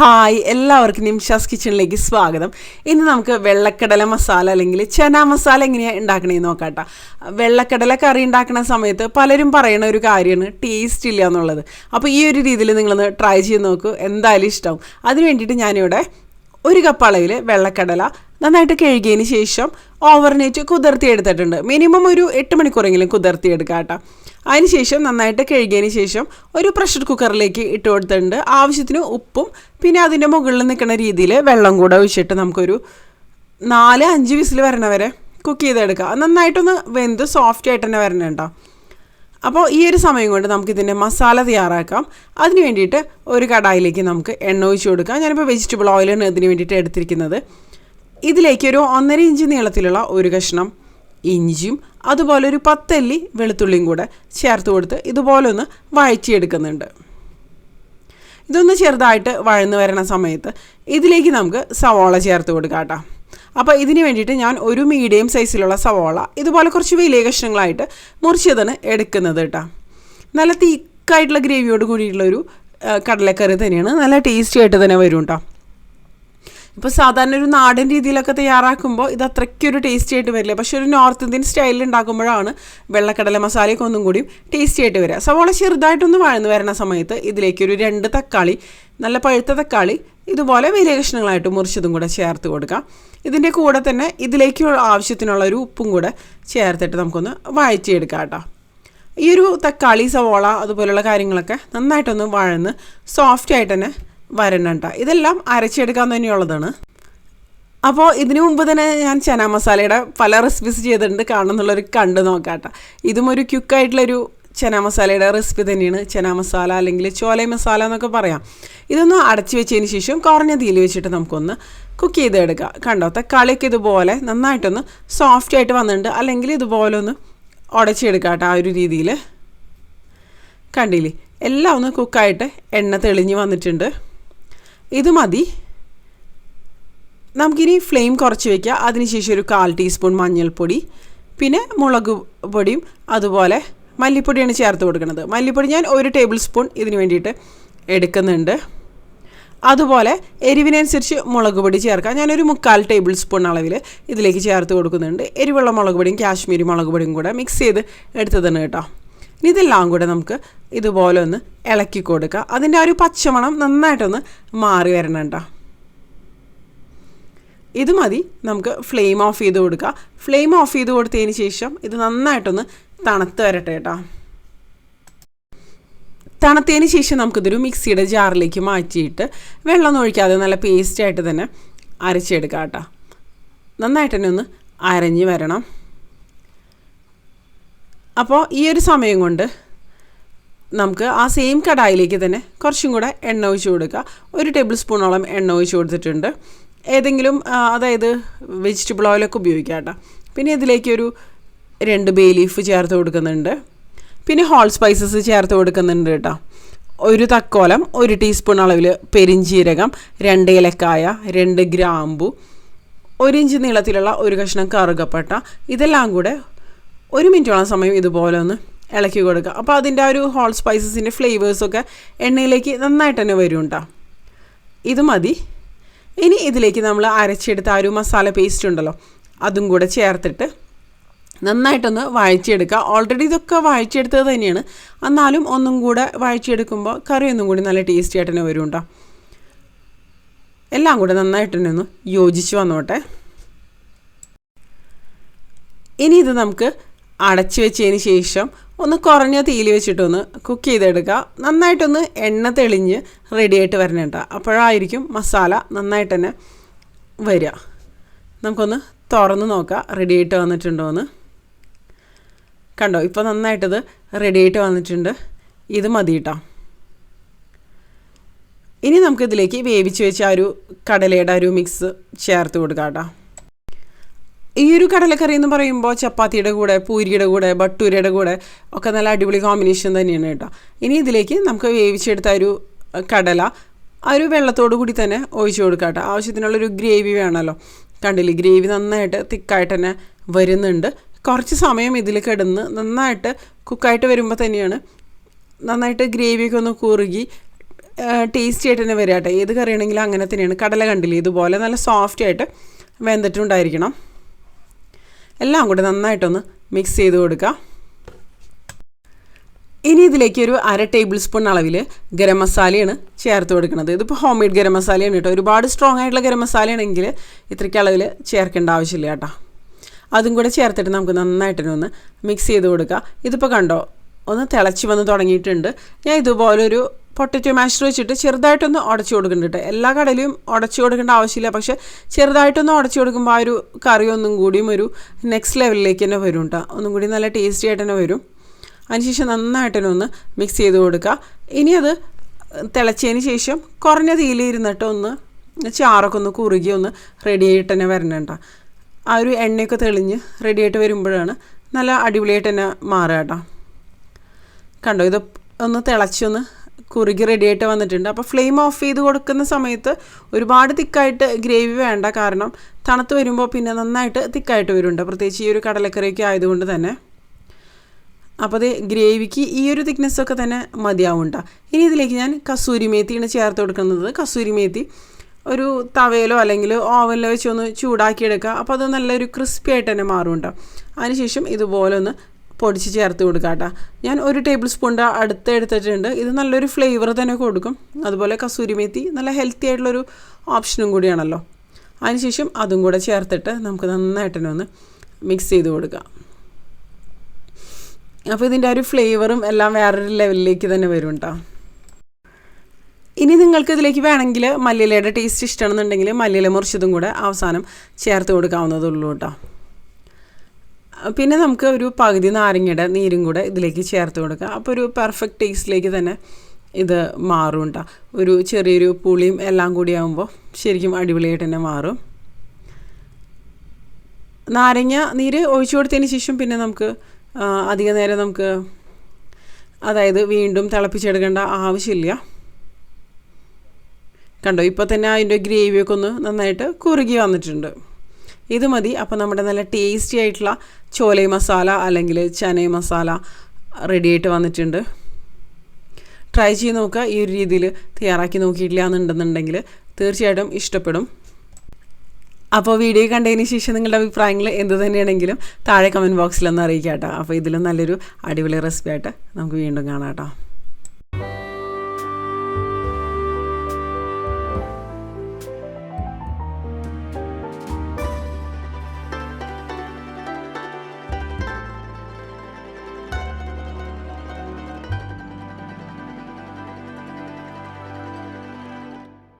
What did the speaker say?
Hi എല്ലാവർക്കും നിംഷാസ് കിച്ചണിലേക്ക് സ്വാഗതം. ഇന്ന് നമുക്ക് വെള്ളക്കടല മസാല അല്ലെങ്കിൽ ചന മസാല എങ്ങനെയാണ് ഉണ്ടാക്കണേന്ന് നോക്കാട്ടോ. വെള്ളക്കടല കറി ഉണ്ടാക്കുന്ന സമയത്ത് പലരും പറയുന്ന ഒരു കാര്യമാണ് ടേസ്റ്റ് ഇല്ല എന്നുള്ളത്. അപ്പോൾ ഈ ഒരു രീതിയിൽ നിങ്ങളൊന്ന് ട്രൈ ചെയ്ത് നോക്കൂ എന്തായാലും ഇഷ്ടമാവും അതിന് വേണ്ടിയിട്ട് ഞാനിവിടെ ഒരു കപ്പ് അളവിൽ വെള്ളക്കടല നന്നായിട്ട് കഴുകിയതിന് ശേഷം ഓവർനൈറ്റ് കുതിർത്തി എടുത്തിട്ടുണ്ട് മിനിമം ഒരു എട്ട് മണിക്കൂറെങ്കിലും കുതിർത്തി എടുക്കാം കേട്ടോ അതിനുശേഷം നന്നായിട്ട് കഴുകിയതിന് ശേഷം ഒരു പ്രഷർ കുക്കറിലേക്ക് ഇട്ട് കൊടുത്തിട്ടുണ്ട്. ആവശ്യത്തിന് ഉപ്പും പിന്നെ അതിന്റെ മുകളിൽ നിൽക്കുന്ന രീതിയിൽ വെള്ളം കൂടെ ഒഴിച്ചിട്ട് നമുക്കൊരു നാല് അഞ്ച് വിസിൽ വരണ വരെ കുക്ക് ചെയ്തെടുക്കുക നന്നായിട്ടൊന്ന് വെന്ത് സോഫ്റ്റ് ആയിട്ട് തന്നെ വരണം കേട്ടോ. അപ്പോൾ ഈ ഒരു സമയം കൊണ്ട് നമുക്കിതിന്റെ മസാല തയ്യാറാക്കാം. അതിന് വേണ്ടിയിട്ട് ഒരു കടായിലേക്ക് നമുക്ക് എണ്ണ ഒഴിച്ച് കൊടുക്കാം. ഞാനിപ്പോൾ വെജിറ്റബിൾ ഓയിലാണ് ഇതിന് വേണ്ടിയിട്ട് എടുത്തിരിക്കുന്നത്. ഇതിലേക്ക് ഒരു ഒന്നര ഇഞ്ച് നീളത്തിലുള്ള ഒരു കഷ്ണം ഇഞ്ചിയും അതുപോലെ ഒരു പത്തല്ലി വെളുത്തുള്ളിയും കൂടെ ചേർത്ത് കൊടുത്ത് ഇതുപോലെ ഒന്ന് വഴറ്റിയെടുക്കുന്നുണ്ട്. ഇതൊന്ന് ചെറുതായിട്ട് വഴന്ന് വരണ സമയത്ത് ഇതിലേക്ക് നമുക്ക് സവാള ചേർത്ത് കൊടുക്കാം കേട്ടോ. അപ്പോൾ ഇതിന് വേണ്ടിയിട്ട് ഞാൻ ഒരു മീഡിയം സൈസിലുള്ള സവാള ഇതുപോലെ കുറച്ച് വലിയ കഷ്ണങ്ങളായിട്ട് മുറിച്ചതാണ് എടുക്കുന്നത് കേട്ടോ. നല്ല തീക്കായിട്ടുള്ള ഗ്രേവിയോട് കൂടിയിട്ടുള്ളൊരു കടലക്കറി തന്നെയാണ്. നല്ല ടേസ്റ്റി ആയിട്ട് തന്നെ വരും കേട്ടോ. ഇപ്പോൾ സാധാരണ ഒരു നാടൻ രീതിയിലൊക്കെ തയ്യാറാക്കുമ്പോൾ ഇത് അത്രയ്ക്കൊരു ടേസ്റ്റി ആയിട്ട് വരില്ല. പക്ഷെ ഒരു നോർത്ത് ഇന്ത്യൻ സ്റ്റൈലിൽ ഉണ്ടാക്കുമ്പോഴാണ് വെള്ളക്കടല മസാലയൊക്കെ ഒന്നും കൂടി ടേസ്റ്റി ആയിട്ട് വരിക. സവോള ചെറുതായിട്ടൊന്ന് വഴന്ന് വരുന്ന സമയത്ത് ഇതിലേക്ക് ഒരു രണ്ട് തക്കാളി നല്ല പഴുത്ത തക്കാളി ഇതുപോലെ വലിയ കഷ്ണങ്ങളായിട്ട് മുറിച്ചതും കൂടെ ചേർത്ത് കൊടുക്കാം ഇതിന്റെ കൂടെ തന്നെ ഇതിലേക്ക് ആവശ്യത്തിനുള്ള ഒരു ഉപ്പും കൂടെ ചേർത്തിട്ട് നമുക്കൊന്ന് വഴറ്റിയെടുക്കാം കേട്ടോ. ഈ ഒരു തക്കാളി സവോള അതുപോലെയുള്ള കാര്യങ്ങളൊക്കെ നന്നായിട്ടൊന്ന് വഴന്ന് സോഫ്റ്റ് ആയിട്ട് തന്നെ വരണം കേട്ടോ ഇതെല്ലാം അരച്ചെടുക്കാൻ തന്നെയുള്ളതാണ്. അപ്പോൾ ഇതിനു മുമ്പ് തന്നെ ഞാൻ ചന മസാലയുടെ പല റെസിപ്പീസ് ചെയ്തിട്ടുണ്ട്. കാണുന്നുള്ളൊരു കണ്ടു നോക്കാട്ടോ. ഇതും ഒരു ക്യുക്കായിട്ടുള്ളൊരു ചന മസാലയുടെ റെസിപ്പി തന്നെയാണ്. ചന മസാല അല്ലെങ്കിൽ ചോല മസാല എന്നൊക്കെ പറയാം. ഇതൊന്ന് അടച്ചു വെച്ചതിന് ശേഷം കുറഞ്ഞ തീയിൽ വെച്ചിട്ട് നമുക്കൊന്ന് കുക്ക് ചെയ്തെടുക്കാം. കണ്ടോ? തക്കാളിയൊക്കെ ഇതുപോലെ നന്നായിട്ടൊന്ന് സോഫ്റ്റ് ആയിട്ട് വന്നിട്ടുണ്ട്. അല്ലെങ്കിൽ ഇതുപോലെ ഒന്ന് ഉടച്ചെടുക്കാം ആ ഒരു രീതിയിൽ കണ്ടില്ലേ? എല്ലാം ഒന്ന് കുക്കായിട്ട് എണ്ണ തെളിഞ്ഞ് വന്നിട്ടുണ്ട്. ഇത് മതി. നമുക്കിനി ഫ്ലെയിം കുറച്ച് വയ്ക്കുക അതിനുശേഷം ഒരു കാൽ ടീസ്പൂൺ മഞ്ഞൾപ്പൊടി പിന്നെ മുളക് പൊടിയും അതുപോലെ മല്ലിപ്പൊടിയാണ് ചേർത്ത് കൊടുക്കുന്നത്. മല്ലിപ്പൊടി ഞാൻ ഒരു ടേബിൾ സ്പൂൺ ഇതിന് വേണ്ടിയിട്ട് എടുക്കുന്നുണ്ട്. അതുപോലെ എരിവിനനുസരിച്ച് മുളക് പൊടി ചേർക്കാം. ഞാനൊരു മുക്കാൽ ടേബിൾ സ്പൂൺ അളവിൽ ഇതിലേക്ക് ചേർത്ത് കൊടുക്കുന്നുണ്ട്. എരിവുള്ള മുളക് പൊടിയും കാശ്മീരി മുളക് പൊടിയും കൂടെ മിക്സ് ചെയ്ത് എടുത്തതാണ് കേട്ടോ. ഇനി ഇതെല്ലാം കൂടെ നമുക്ക് ഇതുപോലെ ഒന്ന് ഇളക്കി കൊടുക്കുക. അതിന്റെ ആ ഒരു പച്ചമണം നന്നായിട്ടൊന്ന് മാറി വരണം കേട്ടോ ഇത് മതി. നമുക്ക് ഫ്ലെയിം ഓഫ് ചെയ്ത് കൊടുക്കുക ഫ്ലെയിം ഓഫ് ചെയ്ത് കൊടുത്തതിന് ശേഷം ഇത് നന്നായിട്ടൊന്ന് തണുത്ത് വരട്ടെ കേട്ടോ തണുത്തതിന് ശേഷം നമുക്കിതൊരു മിക്സിയുടെ ജാറിലേക്ക് മാറ്റിയിട്ട് വെള്ളം ഒഴിക്കാതെ നല്ല പേസ്റ്റായിട്ട് തന്നെ അരച്ചെടുക്കാം കേട്ടോ നന്നായിട്ട് തന്നെ ഒന്ന് അരഞ്ഞ് വരണം. അപ്പോൾ ഈ ഒരു സമയം കൊണ്ട് നമുക്ക് ആ സെയിം കടായിലേക്ക് തന്നെ കുറച്ചും കൂടെ എണ്ണ ഒഴിച്ച് കൊടുക്കുക. ഒരു ടേബിൾ സ്പൂണോളം എണ്ണ ഒഴിച്ച് കൊടുത്തിട്ടുണ്ട്. ഏതെങ്കിലും അതായത് വെജിറ്റബിൾ ഓയിലൊക്കെ ഉപയോഗിക്കാം കേട്ടോ. പിന്നെ ഇതിലേക്ക് ഒരു രണ്ട് ബേ ലീഫ് ചേർത്ത് കൊടുക്കുന്നുണ്ട്. പിന്നെ ഹോൾ സ്പൈസസ് ചേർത്ത് കൊടുക്കുന്നുണ്ട് കേട്ടോ. ഒരു തക്കോലം ഒരു ടീസ്പൂൺ അളവിൽ പെരിഞ്ചീരകം രണ്ട് ഏലക്കായ രണ്ട് ഗ്രാമ്പു ഒരു ഇഞ്ച് നീളത്തിലുള്ള ഒരു കഷ്ണം കറുകപ്പട്ട ഇതെല്ലാം കൂടെ ഒരു മിനിറ്റോളം സമയം ഇതുപോലെ ഒന്ന് ഇളക്കി കൊടുക്കുക. അപ്പോൾ അതിന്റെ ആ ഒരു ഹോൾ സ്പൈസസിന്റെ ഫ്ലേവേഴ്സൊക്കെ എണ്ണയിലേക്ക് നന്നായിട്ട് തന്നെ വരും കേട്ടോ ഇത് മതി. ഇനി ഇതിലേക്ക് നമ്മൾ അരച്ചെടുത്ത ആ ഒരു മസാല പേസ്റ്റ് ഉണ്ടല്ലോ അതും കൂടെ ചേർത്തിട്ട് നന്നായിട്ടൊന്ന് വഴച്ചെടുക്കുക ഓൾറെഡി ഇതൊക്കെ വഴച്ചെടുത്തത് തന്നെയാണ്. എന്നാലും ഒന്നും കൂടെ വഴച്ചെടുക്കുമ്പോൾ കറി ഒന്നും കൂടി നല്ല ടേസ്റ്റി ആയിട്ട് തന്നെ വരും കേട്ടോ എല്ലാം കൂടെ നന്നായിട്ട് തന്നെ ഒന്ന് യോജിച്ച് വന്നോട്ടെ. ഇനി ഇത് നമുക്ക് അടച്ചു വെച്ചതിന് ശേഷം ഒന്ന് കുറഞ്ഞ തീയിൽ വെച്ചിട്ടൊന്ന് കുക്ക് ചെയ്തെടുക്കുക. നന്നായിട്ടൊന്ന് എണ്ണ തെളിഞ്ഞ് റെഡി ആയിട്ട് വരണം കേട്ടോ അപ്പോഴായിരിക്കും മസാല നന്നായിട്ട് തന്നെ വരിക. നമുക്കൊന്ന് തുറന്ന് നോക്കാം. റെഡി ആയിട്ട് വന്നിട്ടുണ്ടോ എന്ന്. കണ്ടോ? ഇപ്പോൾ നന്നായിട്ടത് റെഡി ആയിട്ട് വന്നിട്ടുണ്ട്. ഇത് മതി കേട്ടോ ഇനി നമുക്കിതിലേക്ക് വേവിച്ച് വെച്ച ആ ഒരു കടലയുടെ ഒരു മിക്സ് ചേർത്ത് കൊടുക്കാം കേട്ടോ ഈ ഒരു കടലക്കറി എന്ന് പറയുമ്പോൾ ചപ്പാത്തിയുടെ കൂടെ പൂരിയുടെ കൂടെ ബട്ടൂരയുടെ കൂടെ ഒക്കെ നല്ല അടിപൊളി കോമ്പിനേഷൻ തന്നെയാണ് കേട്ടോ. ഇനി ഇതിലേക്ക് നമുക്ക് വേവിച്ചെടുത്ത ഒരു കടല ആ ഒരു വെള്ളത്തോടു കൂടി തന്നെ ഒഴിച്ചു കൊടുക്കാം കേട്ടോ. ആവശ്യത്തിനുള്ളൊരു ഗ്രേവി വേണമല്ലോ. കണ്ടില്ലേ ഗ്രേവി നന്നായിട്ട് തിക്കായിട്ട് തന്നെ വരുന്നുണ്ട്. കുറച്ച് സമയം ഇതിൽ കിടന്ന് നന്നായിട്ട് കുക്കായിട്ട് വരുമ്പോൾ തന്നെയാണ് നന്നായിട്ട് ഗ്രേവിയൊക്കെ ഒന്ന് കുറുകി ടേസ്റ്റി ആയിട്ട് തന്നെ വരാട്ടെ ഏത് കറിയാണെങ്കിലും അങ്ങനെ തന്നെയാണ്. കടല കണ്ടില്ലേ ഇതുപോലെ നല്ല സോഫ്റ്റ് ആയിട്ട് വെന്തിട്ടുണ്ടായിരിക്കണം. എല്ലാം കൂടെ നന്നായിട്ടൊന്ന് മിക്സ് ചെയ്ത് കൊടുക്കുക ഇനി ഇതിലേക്ക് ഒരു അര ടേബിൾ സ്പൂൺ അളവിൽ ഗരം മസാലയാണ് ചേർത്ത് കൊടുക്കുന്നത് ഇതിപ്പോൾ ഹോം മെയ്ഡ് ഗരം മസാലയാണ് കേട്ടോ. ഒരുപാട് സ്ട്രോങ് ആയിട്ടുള്ള ഗരം മസാലയാണെങ്കിൽ ഇത്രയ്ക്ക് അളവിൽ ചേർക്കേണ്ട ആവശ്യമില്ല കേട്ടോ. അതും കൂടെ ചേർത്തിട്ട് നമുക്ക് നന്നായിട്ടൊന്ന് മിക്സ് ചെയ്ത് കൊടുക്കുക ഇതിപ്പോൾ കണ്ടോ ഒന്ന് തിളച്ച് വന്ന് തുടങ്ങിയിട്ടുണ്ട്. ഞാൻ ഇതുപോലൊരു പൊട്ടറ്റോ മാഷ് വെച്ചിട്ട് ചെറുതായിട്ടൊന്ന് ഉടച്ചു കൊടുക്കുന്നുണ്ട് എല്ലാ കടയിലും ഉടച്ചു കൊടുക്കേണ്ട ആവശ്യമില്ല. പക്ഷേ ചെറുതായിട്ടൊന്ന് ഉടച്ചു കൊടുക്കുമ്പോൾ ആ ഒരു കറി ഒന്നും കൂടിയും ഒരു നെക്സ്റ്റ് ലെവലിലേക്ക് തന്നെ വരും കേട്ടോ. ഒന്നും കൂടി നല്ല ടേസ്റ്റി ആയിട്ട് തന്നെ വരും. അതിനുശേഷം നന്നായിട്ട് തന്നെ ഒന്ന് മിക്സ് ചെയ്ത് കൊടുക്കുക. ഇനി അത് തിളച്ചതിന് ശേഷം കുറഞ്ഞ തീയിലിരുന്നിട്ട് ഒന്ന് ചാറൊക്കെ ഒന്ന് കുറുകി ഒന്ന് റെഡി ആയിട്ട് തന്നെ വരണേണ്ട ആ ഒരു എണ്ണയൊക്കെ തെളിഞ്ഞ് റെഡി ആയിട്ട് വരുമ്പോഴാണ് നല്ല അടിപൊളിയായിട്ട് തന്നെ മാറുക കേട്ടോ. കണ്ടോ ഇത് ഒന്ന് തിളച്ചൊന്ന് കുറുകി റെഡി ആയിട്ട് വന്നിട്ടുണ്ട്. അപ്പോൾ ഫ്ലെയിം ഓഫ് ചെയ്ത് കൊടുക്കുന്ന സമയത്ത് ഒരുപാട് തിക്കായിട്ട് ഗ്രേവി വേണ്ട. കാരണം തണുത്ത് വരുമ്പോൾ പിന്നെ നന്നായിട്ട് തിക്കായിട്ട് വരുന്നുണ്ട്. പ്രത്യേകിച്ച് ഈ ഒരു കടലക്കറിയൊക്കെ ആയതുകൊണ്ട് തന്നെ. അപ്പോൾ അത് ഗ്രേവിക്ക് ഈ ഒരു തിക്നെസ്സൊക്കെ തന്നെ മതിയാവും കേട്ടോ ഇനി ഇതിലേക്ക് ഞാൻ കസൂരി മേത്തിയാണ് ചേർത്ത് കൊടുക്കുന്നത്. കസൂരി മേത്തി ഒരു തവയിലോ അല്ലെങ്കിൽ ഓവനിലോ വെച്ചൊന്ന് ചൂടാക്കിയെടുക്കുക. അപ്പോൾ അത് നല്ലൊരു ക്രിസ്പി ആയിട്ട് തന്നെ മാറും കേട്ടോ അതിനുശേഷം ഇതുപോലെ ഒന്ന് പൊടിച്ച് ചേർത്ത് കൊടുക്കാം കേട്ടോ. ഞാൻ ഒരു ടേബിൾ സ്പൂണിന്റെ അടുത്ത് എടുത്തിട്ടുണ്ട്. ഇത് നല്ലൊരു ഫ്ലേവർ തന്നെ കൊടുക്കും. അതുപോലെ കസൂരി മേത്തി നല്ല ഹെൽത്തി ആയിട്ടുള്ളൊരു ഓപ്ഷനും കൂടിയാണല്ലോ. അതിനുശേഷം അതും കൂടെ ചേർത്തിട്ട് നമുക്ക് നന്നായിട്ട് തന്നെ ഒന്ന് മിക്സ് ചെയ്ത് കൊടുക്കാം. അപ്പോൾ ഇതിന്റെ ഒരു ഫ്ലേവറും എല്ലാം വേറൊരു ലെവലിലേക്ക് തന്നെ വരും കേട്ടോ ഇനി നിങ്ങൾക്ക് ഇതിലേക്ക് വേണമെങ്കിൽ മല്ലിയിലയുടെ ടേസ്റ്റ് ഇഷ്ടമാണെന്നുണ്ടെങ്കിൽ മല്ലിയില മുറിച്ചതും കൂടെ അവസാനം ചേർത്ത് കൊടുക്കാവുന്നതേ ഉള്ളൂ കേട്ടോ പിന്നെ നമുക്ക് ഒരു പകുതി നാരങ്ങയുടെ നീരും കൂടെ ഇതിലേക്ക് ചേർത്ത് കൊടുക്കുക അപ്പോൾ ഒരു പെർഫെക്റ്റ് ടേസ്റ്റിലേക്ക് തന്നെ ഇത് മാറും ഒരു ചെറിയൊരു പുളിയും എല്ലാം കൂടി ആകുമ്പോൾ ശരിക്കും അടിപൊളിയായിട്ട് തന്നെ മാറും. നാരങ്ങ നീര് ഒഴിച്ചു കൊടുത്തതിന് ശേഷം പിന്നെ നമുക്ക് അധിക നേരം നമുക്ക് അതായത് വീണ്ടും തിളപ്പിച്ചെടുക്കേണ്ട ആവശ്യമില്ല. കണ്ടോ ഇപ്പോൾ തന്നെ അതിന്റെ ഗ്രേവിയൊക്കെ ഒന്ന് നന്നായിട്ട് കുറുകി വന്നിട്ടുണ്ട്. ഇത് മതി. അപ്പോൾ നമ്മുടെ നല്ല ടേസ്റ്റി ആയിട്ടുള്ള ചോലൈ മസാല അല്ലെങ്കിൽ ചനൈ മസാല റെഡി ആയിട്ട് വന്നിട്ടുണ്ട്. ട്രൈ ചെയ്ത് നോക്കുക. ഈ ഒരു രീതിയിൽ തയ്യാറാക്കി നോക്കിയിട്ടില്ല എന്നുണ്ടെന്നുണ്ടെങ്കിൽ തീർച്ചയായിട്ടും ഇഷ്ടപ്പെടും. അപ്പോൾ വീഡിയോ കണ്ടതിന് ശേഷം നിങ്ങളുടെ അഭിപ്രായങ്ങൾ എന്ത് തന്നെയാണെങ്കിലും താഴെ കമന്റ് ബോക്സിലൊന്ന് അറിയിക്കാം കേട്ടോ അപ്പോൾ ഇതിലും നല്ലൊരു അടിപൊളി റെസിപ്പി ആയിട്ട് നമുക്ക് വീണ്ടും കാണാം കേട്ടോ.